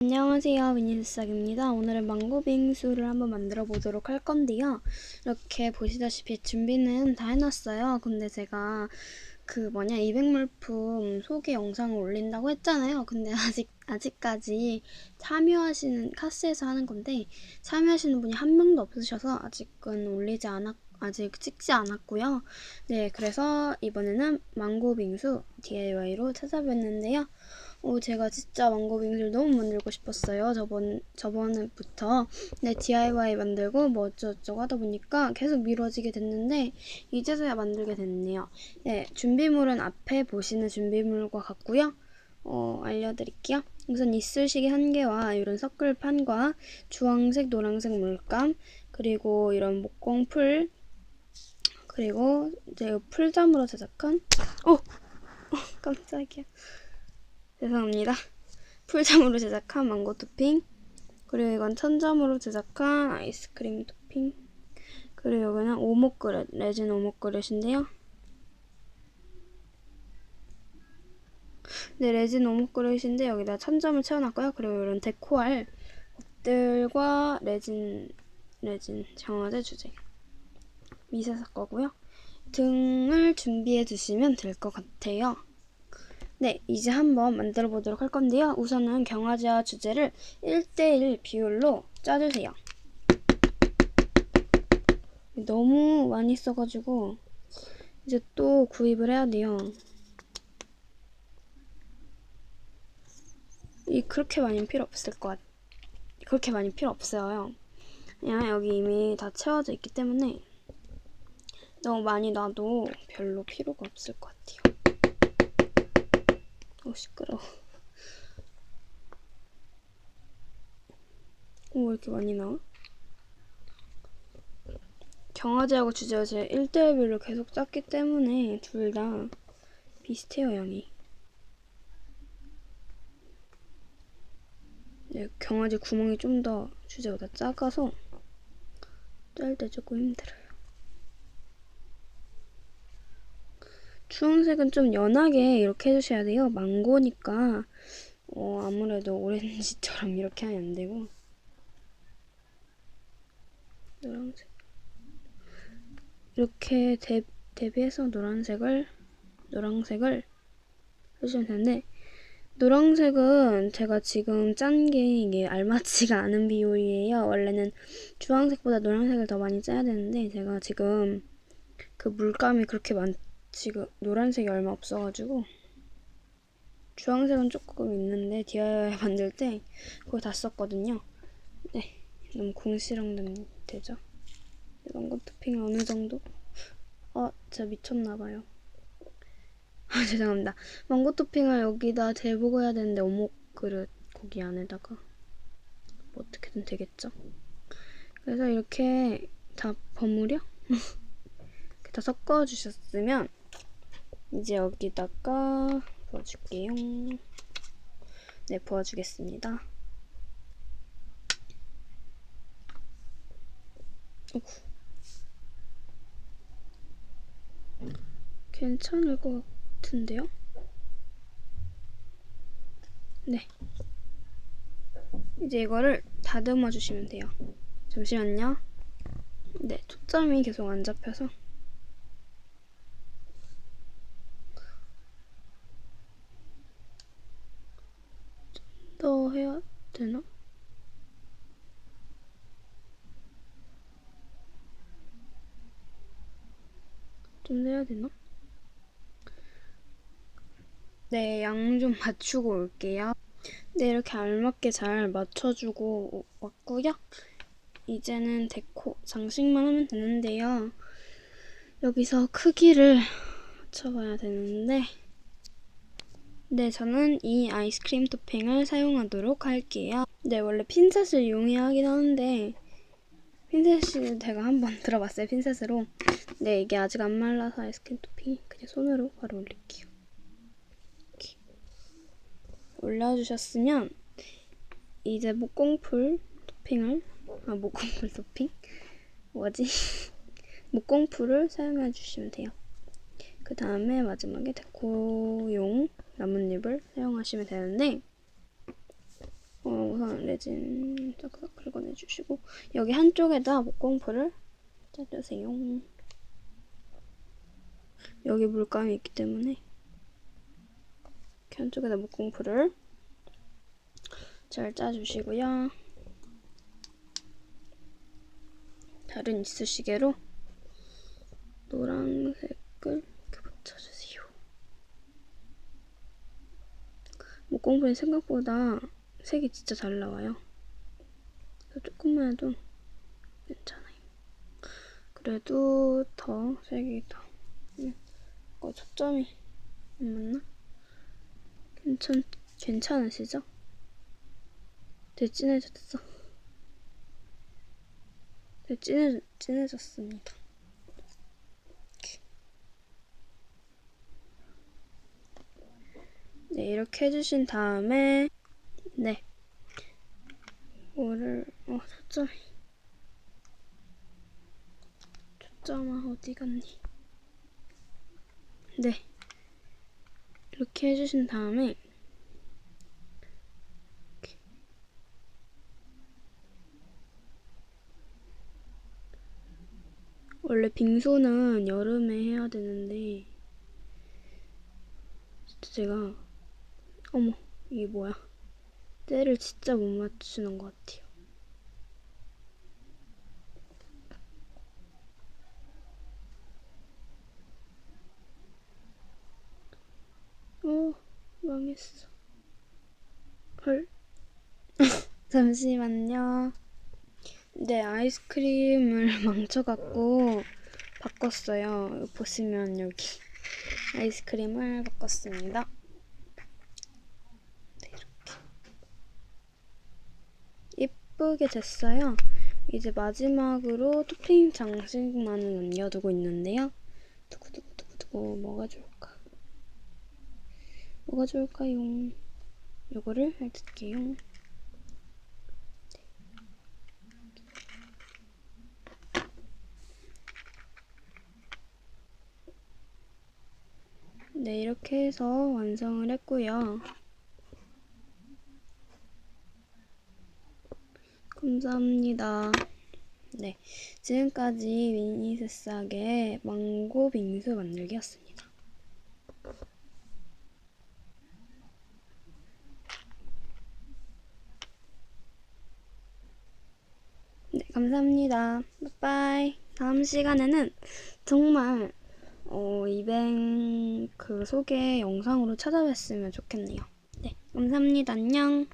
안녕하세요 미니스싹입니다. 오늘은 망고 빙수를 한번 만들어 보도록 할 건데요. 이렇게 보시다시피 준비는 다 해놨어요. 근데 제가 그 뭐냐 200물품 소개 영상을 올린다고 했잖아요. 근데 아직 아직까지 참여하시는 카스에서 하는 건데 참여하시는 분이 한 명도 없으셔서 아직은 올리지 않았 아직 찍지 않았고요. 네 그래서 이번에는 망고 빙수 DIY로 찾아뵀는데요 어, 제가 진짜 망고 빙수를 너무 만들고 싶었어요. 저번, 저번부터. 네, DIY 만들고 뭐 어쩌고저쩌고 하다 보니까 계속 미뤄지게 됐는데, 이제서야 만들게 됐네요. 네, 준비물은 앞에 보시는 준비물과 같고요. 어, 알려드릴게요. 우선 이쑤시개 한 개와 이런 서클판과 주황색, 노란색 물감, 그리고 이런 목공풀, 그리고 이제 풀잠으로 제작한, 오! 어, 깜짝이야. 죄송합니다. 풀잠으로 제작한 망고 토핑 그리고 이건 천점으로 제작한 아이스크림 토핑 그리고 여기는 오목 그릇, 레진 오목 그릇인데요. 네, 레진 오목 그릇인데 여기다 천점을 채워놨고요. 그리고 이런 데코할 것들과 레진, 레진 장화제 주제 미세사 거고요. 등을 준비해 주시면 될 것 같아요. 네, 이제 한번 만들어 보도록 할 건데요. 우선은 경화제와 주제를 1대1 비율로 짜주세요. 너무 많이 써가지고 이제 또 구입을 해야 돼요. 이 그렇게 많이 필요 없을 것 같... 그렇게 많이 필요 없어요. 그냥 여기 이미 다 채워져 있기 때문에 너무 많이 놔도 별로 필요가 없을 것 같아요. 어 시끄러워. 오, 왜 이렇게 많이 나와? 경화제하고 주제제 1대1별로 계속 짰기 때문에 둘 다 비슷해요, 양이. 네, 경화제 구멍이 좀 더 주제보다 작아서 짤 때 조금 힘들어요. 주황색은 좀 연하게 이렇게 해주셔야 돼요. 망고니까 어, 아무래도 오렌지처럼 이렇게 하면 안 되고 노란색 이렇게 대, 대비해서 노란색을 노란색을 해주시면 되는데 노란색은 제가 지금 짠 게 이게 알맞지가 않은 비율이에요. 원래는 주황색보다 노란색을 더 많이 짜야 되는데 제가 지금 그 물감이 그렇게 많 지금 노란색이 얼마 없어가지고 주황색은 조금 있는데 DIY 만들 때 그걸 다 썼거든요. 네, 너무 공시렁 되죠? 이런 것 토핑 어느 정도? 아, 진짜 미쳤나봐요. 아, 죄송합니다. 망고 토핑을 여기다 대보고 해야 되는데 오목 그릇 고기 안에다가 뭐 어떻게든 되겠죠? 그래서 이렇게 다 버무려? 이렇게 다 섞어주셨으면 이제 여기다가 부어줄게요. 네, 부어주겠습니다. 괜찮을 것 같은데요? 네. 이제 이거를 다듬어 주시면 돼요. 잠시만요. 네, 초점이 계속 안 잡혀서 더 해야 되나? 좀 해야 되나? 네, 양 좀 맞추고 올게요. 네, 이렇게 알맞게 잘 맞춰주고 왔고요. 이제는 데코, 장식만 하면 되는데요. 여기서 크기를 맞춰봐야 되는데 네, 저는 이 아이스크림 토핑을 사용하도록 할게요. 네, 원래 핀셋을 이용해야 하긴 하는데 핀셋을 제가 한번 들어봤어요, 핀셋으로. 네, 이게 아직 안 말라서 아이스크림 토핑 그냥 손으로 바로 올릴게요. 이렇게. 올려주셨으면 이제 목공풀 토핑을 아, 목공풀 토핑? 뭐지? 목공풀을 사용해 주시면 돼요. 그 다음에 마지막에 데코용 나뭇잎을 사용하시면 되는데 어, 레진 싹싹 긁어내주시고 여기 한쪽에다 목공풀을 짜주세요. 여기 물감이 있기 때문에 이렇게 한쪽에다 목공풀을 잘 짜주시고요. 다른 이쑤시개로 노란색을 이렇게 붙여주세요. 목공풀이 생각보다 색이 진짜 잘 나와요. 조금만 해도 괜찮아요. 그래도 더 색이 더 음, 어, 초점이 안 맞나? 괜찮 괜찮으시죠? 되게 진해졌어. 되게 진해 진해졌습니다. 네 이렇게 해주신 다음에 네. 이거를 어 초점이 초점아 어디 갔니? 네. 이렇게 해주신 다음에. 원래 빙소는 여름에 해야 되는데 진짜 제가 어머 이게 뭐야? 때를 진짜 못 맞추는 것 같아요. 어, 망했어. 헐. 잠시만요. 네, 아이스크림을 망쳐갖고 바꿨어요. 보시면 여기 아이스크림을 바꿨습니다. 예쁘게 됐어요. 이제 마지막으로 토핑 장식만을 남겨두고 있는데요. 두구두구두구두구 뭐가 좋을까? 뭐가 좋을까요? 요거를 해줄게요. 네, 이렇게 해서 완성을 했고요. 감사합니다. 네, 지금까지 미니 새싹의 망고 빙수 만들기였습니다. 네, 감사합니다. 빠빠이. 다음 시간에는 정말 어, 이벤 그 소개 영상으로 찾아뵀으면 좋겠네요. 네, 감사합니다. 안녕.